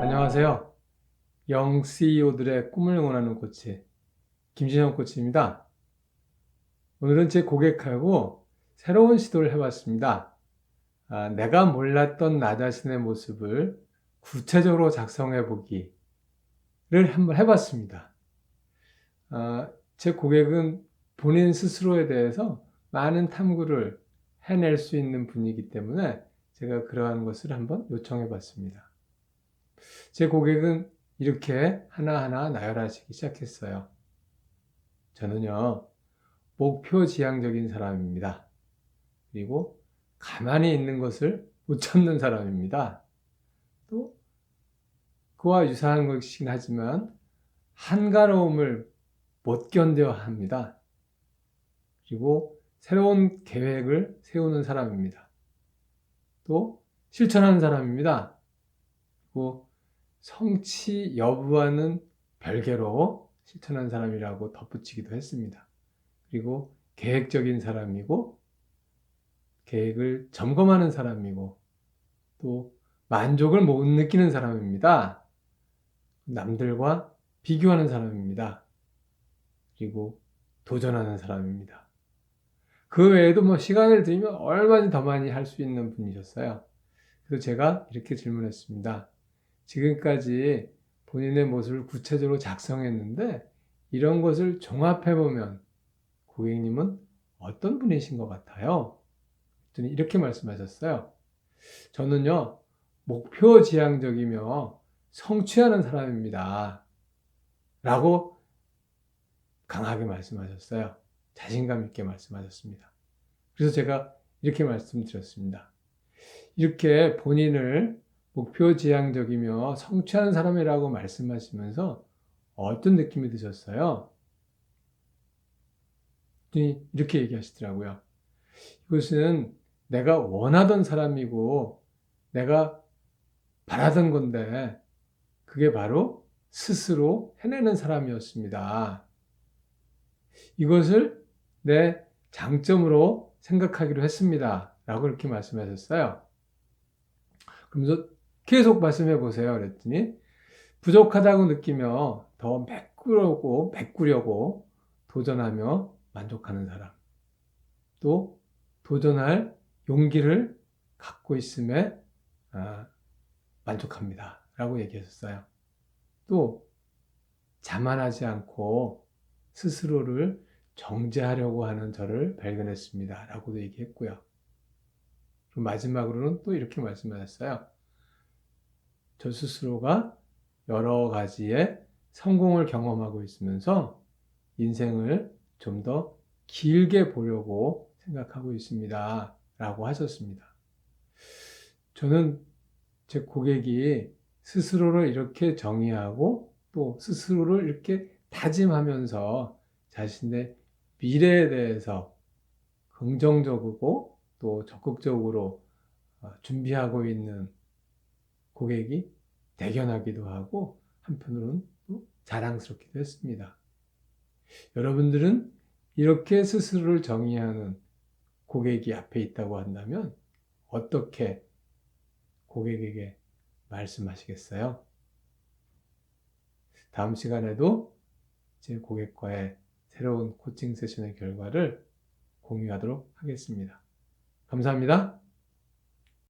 안녕하세요. 영 CEO들의 꿈을 응원하는 코치 김진영 코치입니다. 오늘은 제 고객하고 새로운 시도를 해봤습니다. 아, 내가 몰랐던 나 자신의 모습을 구체적으로 작성해 보기를 한번 해봤습니다. 아, 제 고객은 본인 스스로에 대해서 많은 탐구를 해낼 수 있는 분이기 때문에 제가 그러한 것을 한번 요청해 봤습니다. 제 고객은 이렇게 하나하나 나열하시기 시작했어요. 저는요, 목표 지향적인 사람입니다. 그리고 가만히 있는 것을 못 참는 사람입니다. 또, 그와 유사한 것이긴 하지만, 한가로움을 못 견뎌 합니다. 그리고 새로운 계획을 세우는 사람입니다. 또, 실천하는 사람입니다. 그리고 성취 여부와는 별개로 실천한 사람이라고 덧붙이기도 했습니다. 그리고 계획적인 사람이고, 계획을 점검하는 사람이고, 또 만족을 못 느끼는 사람입니다. 남들과 비교하는 사람입니다. 그리고 도전하는 사람입니다. 그 외에도 뭐 시간을 들이면 얼마든지 더 많이 할 수 있는 분이셨어요. 그래서 제가 이렇게 질문했습니다. 지금까지 본인의 모습을 구체적으로 작성했는데 이런 것을 종합해보면 고객님은 어떤 분이신 것 같아요? 그랬더니 이렇게 말씀하셨어요. 저는요, 목표 지향적이며 성취하는 사람입니다. 라고 강하게 말씀하셨어요. 자신감 있게 말씀하셨습니다. 그래서 제가 이렇게 말씀드렸습니다. 이렇게 본인을 목표 지향적이며 성취하는 사람이라고 말씀하시면서 어떤 느낌이 드셨어요? 이렇게 얘기하시더라고요. 이것은 내가 원하던 사람이고 내가 바라던 건데 그게 바로 스스로 해내는 사람이었습니다. 이것을 내 장점으로 생각하기로 했습니다. 라고 이렇게 말씀하셨어요. 그러면서 계속 말씀해 보세요. 그랬더니 부족하다고 느끼며 더 메꾸려고 메꾸려고 도전하며 만족하는 사람. 또 도전할 용기를 갖고 있음에 아, 만족합니다. 라고 얘기하셨어요. 또 자만하지 않고 스스로를 정죄하려고 하는 저를 발견했습니다. 라고도 얘기했고요. 마지막으로는 또 이렇게 말씀하셨어요. 저 스스로가 여러 가지의 성공을 경험하고 있으면서 인생을 좀 더 길게 보려고 생각하고 있습니다. 라고 하셨습니다. 저는 제 고객이 스스로를 이렇게 정의하고 또 스스로를 이렇게 다짐하면서 자신의 미래에 대해서 긍정적이고 또 적극적으로 어, 준비하고 있는 고객이 대견하기도 하고 한편으로는 또 자랑스럽기도 했습니다. 여러분들은 이렇게 스스로를 정의하는 고객이 앞에 있다고 한다면 어떻게 고객에게 말씀하시겠어요? 다음 시간에도 제 고객과의 새로운 코칭 세션의 결과를 공유하도록 하겠습니다. 감사합니다.